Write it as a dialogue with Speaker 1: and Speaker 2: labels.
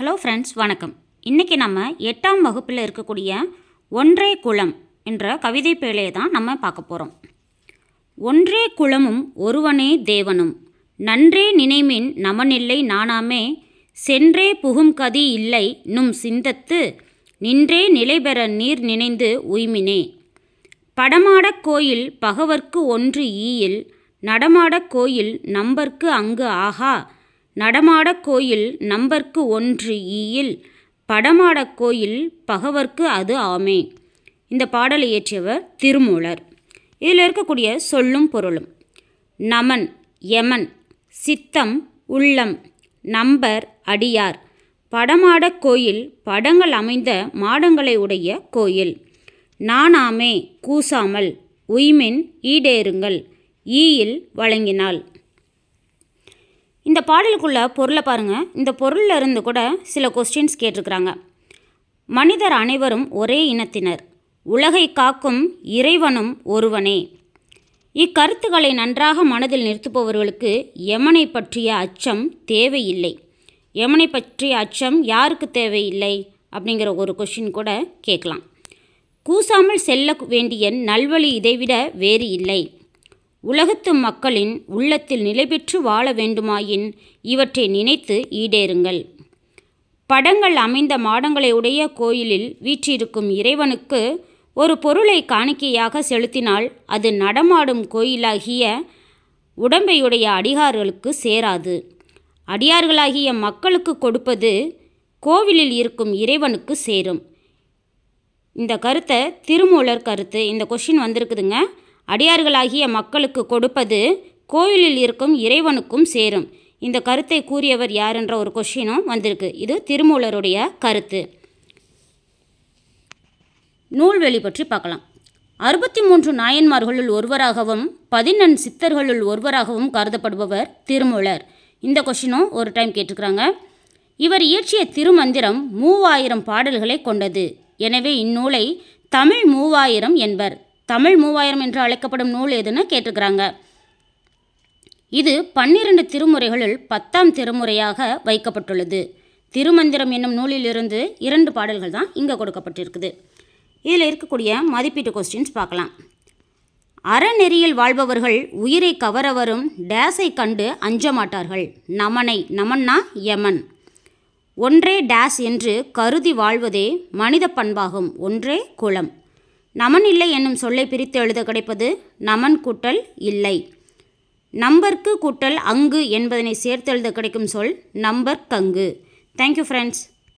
Speaker 1: Hello friends வணக்கம். இன்றைக்கி நம்ம எட்டாம் வகுப்பில் இருக்கக்கூடிய ஒன்றே குளம் என்ற கவிதை பேழையை தான் நம்ம பார்க்க போகிறோம் ஒன்றே குளமும் ஒருவனே தேவனும். நன்றே நினைமின் நமனில்லை நானாமே சென்றே புகும் கதி இல்லை நும் சிந்தத்து. நின்றே நிலைபெற நீர் நினைந்து உய்மினே. படமாடக் கோயில் பகவர்க்கு ஒன்று ஈயில். நடமாடக் கோயில் நம்பர்க்கு அங்கு ஆகா. நடமாடக் கோயில் நம்பர்க்கு ஒன்று ஈயில் படமாடக் கோயில் பகவர்க்கு அது ஆமே. இந்த பாடலை இயற்றியவர் திருமூலர். இதில் இருக்கக்கூடிய சொல்லும் பொருளும் நமன் யமன் சித்தம் உள்ளம் நம்பர் அடியார் படமாடக் கோயில் படங்கள் அமைந்த மாடங்களை உடைய கோயில். நானாமே கூசாமல் உய்மின் ஈடேறுங்கள் ஈயில் வழங்கினாள் இந்த பாடலுக்குள்ள பொருளை பாருங்கள் இந்த பொருளில் இருந்து கூட சில கொஸ்டின்ஸ் கேட்டிருக்கிறாங்க. மனிதர் அனைவரும் ஒரே இனத்தினர். உலகை காக்கும் இறைவனும் ஒருவனே. இக்கருத்துக்களை நன்றாக மனதில் நிறுத்துபவர்களுக்கு யமனை பற்றிய அச்சம் தேவையில்லை. யமனை பற்றிய அச்சம் யாருக்கு தேவையில்லை? அப்படிங்கிற ஒரு கொஷின் கூட கேட்கலாம். கூசாமல் செல்ல வேண்டிய நல்வழி இதைவிட வேறு இல்லை. உலகத்து மக்களின் உள்ளத்தில் நிலை பெற்று வாழ வேண்டுமாயின் இவற்றை நினைத்து ஈடேறுங்கள். படங்கள் அமைந்த மாடங்களை உடைய கோயிலில் வீற்றிருக்கும் இறைவனுக்கு ஒரு பொருளை காணிக்கையாக செலுத்தினால் அது நடமாடும் கோயிலாகிய உடம்பையுடைய அடிகார்களுக்கு சேராது. அடியார்களாகிய மக்களுக்கு கொடுப்பது கோவிலில் இருக்கும் இறைவனுக்கு சேரும். இந்த கருத்தை திருமூலர் கருத்து இந்த கொஷின் வந்திருக்குதுங்க. அடியார்களாகிய மக்களுக்கு கொடுப்பது கோயிலில் இருக்கும் இறைவனுக்கும் சேரும். இந்த கருத்தை கூறியவர் யார் என்ற ஒரு கொஷினும் வந்திருக்கு. இது திருமூலருடைய கருத்து. நூல்வெளி பற்றி பார்க்கலாம். அறுபத்தி மூன்று நாயன்மார்களுள் ஒருவராகவும் பதினெண் சித்தர்களுள் ஒருவராகவும் கருதப்படுபவர் திருமூலர். இந்த கொஷினும் ஒரு டைம் கேட்டுக்கிறாங்க இவர் இயற்றிய திருமந்திரம் மூவாயிரம் பாடல்களை கொண்டது. எனவே இந்நூலை தமிழ் மூவாயிரம் என்பர். தமிழ் மூவாயிரம் என்று அழைக்கப்படும் நூல் எதுன்னு கேட்டுக்கிறாங்க இது பன்னிரண்டு திருமுறைகளில் பத்தாம் திருமுறையாக வைக்கப்பட்டுள்ளது. திருமந்திரம் என்னும் நூலிலிருந்து இரண்டு பாடல்கள் தான் இங்கே கொடுக்கப்பட்டிருக்குது. இதில் இருக்கக்கூடிய மதிப்பீட்டு கொஸ்டின்ஸ் பார்க்கலாம். அறநெறியில் வாழ்பவர்கள் உயிரை கவர வரும் டேஸை கண்டு அஞ்ச மாட்டார்கள். நமனை நமன்னா யமன். ஒன்றே டேஸ் என்று கருதி வாழ்வதே மனித பண்பாகும் ஒன்றே குளம் நமன் இல்லை என்னும் சொல்லை பிரித்து எழுத கிடைப்பது நமன் கூட்டல் இல்லை. நம்பர்க்கு கூட்டல் அங்கு என்பதனை சேர்த்து எழுத கிடைக்கும் சொல் நம்பர் கங்கு. Thank you friends